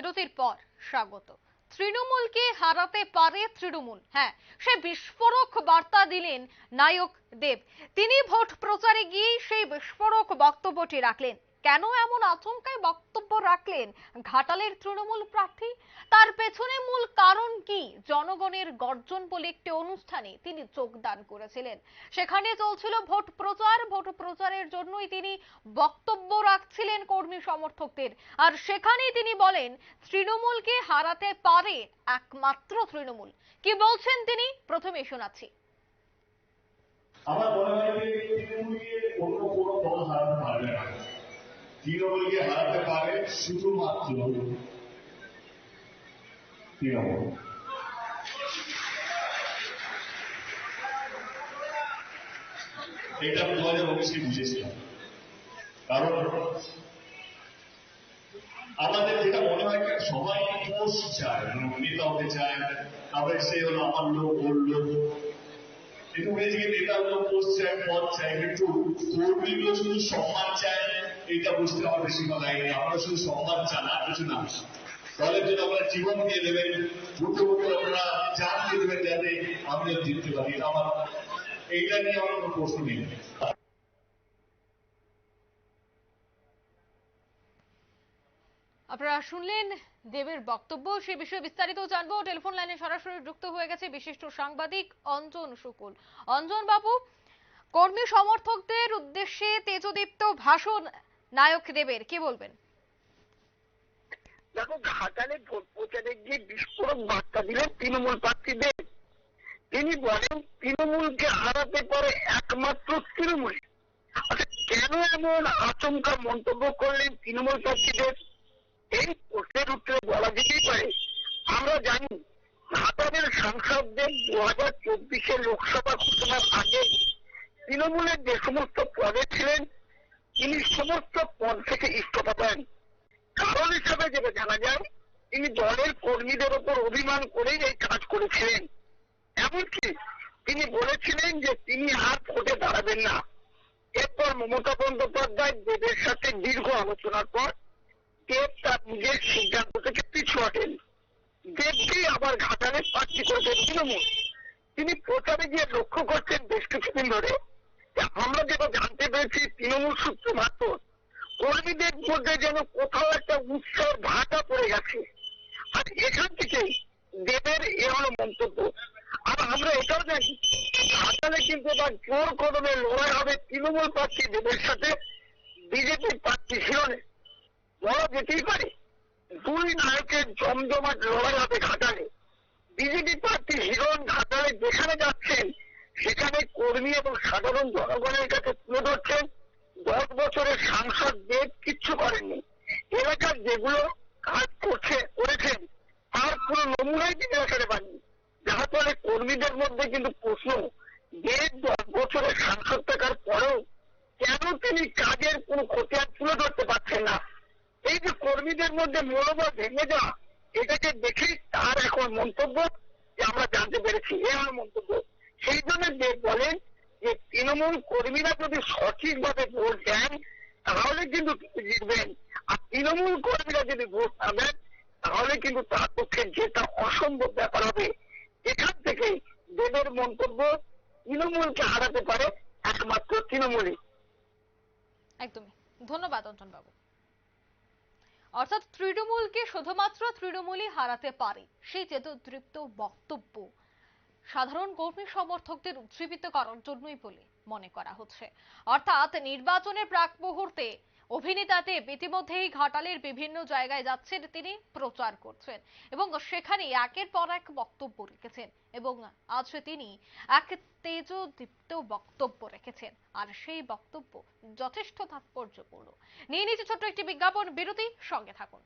বিরতির পর স্বাগত। তৃণমূলকে হারাতে পারে তৃণমূল। হ্যাঁ সে বিস্ফোরক বার্তা দিলেন নায়ক দেব। তিনি ভোট প্রচারে গিয়ে সেই বিস্ফোরক বক্তব্যটি রাখলেন। কেন এমন আচমকায় বক্তব্য রাখলেন ঘাটালের তৃণমূল প্রার্থী? তার পেছনে মূল কারণ কি? জনগণের গর্জন বলে একটি অনুষ্ঠানে তিনি যোগদান করেছিলেন। সেখানে চলছিল ভোট প্রচার। ভোট প্রচারের জন্যই তিনি বক্তব্য রাখছিলেন কর্মী সমর্থকদের। আর সেখানেই তিনি বলেন, তৃণমূলকে হারাতে পারে একমাত্র তৃণমূল। কি বলছেন তিনি? প্রথমে শোনাচ্ছি। আমার মনে হয় যে তৃণমূলকে অন্য কোনো দল হারাতে পারবে না তৃণমূলকে হারাতে পারে শুধুমাত্র তৃণমূল এটা দু হাজার উনিশে বুঝেছিলাম কারণ আমাদের যেটা মনে হয় সবাই পোস্ট চায় নেতা হতে চায় তারপরে সে হলো আমার লোক ওর লোক কিন্তু এদিকে নেতাগুলো পোস্ট চায় পদ চায় কিন্তু কর্মীগুলো শুধু সম্মান চায় এটা বুঝতে আমার বেশি কথা লাগেনি আপনারা শুধু সম্মান চান আর কিছু না। দলের জন্য আপনারা জীবন দিয়ে দেবেন বুকে বুকে আপনারা চান দিয়ে দেবেন যাতে আমিও জিততে পারি। আমার এইটা নিয়ে আমার কোনো প্রশ্ন নেই। আপনারা শুনলেন দেবের বক্তব্য, সে বিষয়ে বিস্তারিত জানব। টেলিফোন লাইনে সরাসরি যুক্ত হয়ে গেছে বিশিষ্ট সাংবাদিক অঞ্জন শুকুল। অঞ্জন বাবু, কর্মী সমর্থকদের উদ্দেশ্যে তেজদীপ্ত ভাষণ নায়ক দেবের, কি বলবেন? দেখো, ঘাটালে ভোট প্রচারে গিয়ে বিস্ফোরক বার্তা দিলেন তৃণমূল প্রার্থীদের তিনি বলেন তৃণমূলকে হারাতে পারে একমাত্র তৃণমূল। আচ্ছা কেন এমন আচমকা মন্তব্য করলেন তৃণমূল প্রার্থীদের এই প্রশ্নের উত্তরে বলা যেতেই পারে, আমরা জানি ঘাটালের সাংসদদের দু হাজার চব্বিশে লোকসভা ঘোষণার আগে তৃণমূলের যে সমস্ত পদে ছিলেন তিনি সমস্ত পদ থেকে ইস্তফা দেন। কারণ হিসাবে যেটা জানা যায় তিনি দলের কর্মীদের ওপর অভিমান করেই এই কাজ করেছিলেন। এমনকি তিনি বলেছিলেন যে তিনি আর ভোটে দাঁড়াবেন না। এরপর মমতা বন্দ্যোপাধ্যায় দেবের সাথে দীর্ঘ আলোচনার পর দেব তার নিজের সিদ্ধান্ত থেকে পিছু হটেন। দেবকেই আবার ঘাটালে প্রার্থী করেছেন তৃণমূল? তিনি প্রচারে গিয়ে লক্ষ্য করছেন বেশ কিছুদিন ধরে আমরা যেটা জানতে পেরেছি তৃণমূল সূত্র মাত্র কর্মীদের মধ্যে যেন কোথাও একটা উৎসাহের ভাটা পড়ে গেছে। আর এখান থেকেই দেবের এ হলো মন্তব্য। আর আমরা এটাও জানি ঘাটালে কিন্তু এবার জোর কদমে লড়াই হবে তৃণমূল প্রার্থী দেবের সাথে, বিজেপির প্রার্থী হিরণে বলা যেতেই পারে, দুই নায়কের জমজমাট লড়াই হবে ঘাটালে। বিজেপি প্রার্থী হিরণ ঘাটালে যেখানে যাচ্ছেন সেখানে কর্মী এবং সাধারণ জনগণের কাছে তুলে ধরছেন। দশ বছরের সাংসদ দেব কিচ্ছু করেননি। এলাকার যেগুলো কাজ করছে, করেছেন, তার কোনো নমুনাই তিনি দেখাতে পারেননি যার ফলে কর্মীদের মধ্যে কিন্তু প্রশ্ন, দেব দশ বছরের সাংসদ থাকার পরেও কেন তিনি কাজের কোনো খতিয়ান তুলে ধরতে পারছেন না? এই যে কর্মীদের মধ্যে মনোবল ভেঙে যাওয়া, এটাকে দেখেই তার এখন মন্তব্য যে আমরা জানতে পেরেছি। এ আমার মন্তব্য। সেই জন্য দেব বলেন যে তৃণমূল কর্মীরা যদি সঠিকভাবে ভোট দেন, তাহলে কিন্তু জিতবেন। আর তৃণমূল কর্মীরা যদি ভোট না দেন, তাহলে কিন্তু তার পক্ষে যেটা অসম্ভব ব্যাপার হবে, এখান থেকে দেবের মন্তব্য তৃণমূলকে হারাতে পারে একমাত্র তৃণমূলই। একদমই। ধন্যবাদ অঞ্জন বাবু অর্থাৎ তৃণমূলকে শুধুমাত্র তৃণমূলই হারাতে পারে, সেই চেতদৃপ্ত বক্তব্য। সাধারণ কর্মী সমর্থকদের উজ্জীবিত করার জন্যই বলে মনে করা হচ্ছে। অর্থাৎ নির্বাচনের প্রাক মুহূর্তে অভিনেতা দেব ইতিমধ্যেই ঘাটালের বিভিন্ন জায়গায় যাচ্ছেন তিনি, প্রচার করছেন এবং সেখানে একের পর এক বক্তব্য রেখেছেন এবং আজ তিনি এক তেজদীপ্ত বক্তব্য রেখেছেন। আর সেই বক্তব্য যথেষ্ট তাৎপর্যপূর্ণ। নিয়ে নিচ্ছে ছোট্ট একটি বিজ্ঞাপন। বিরতি, সঙ্গে থাকুন।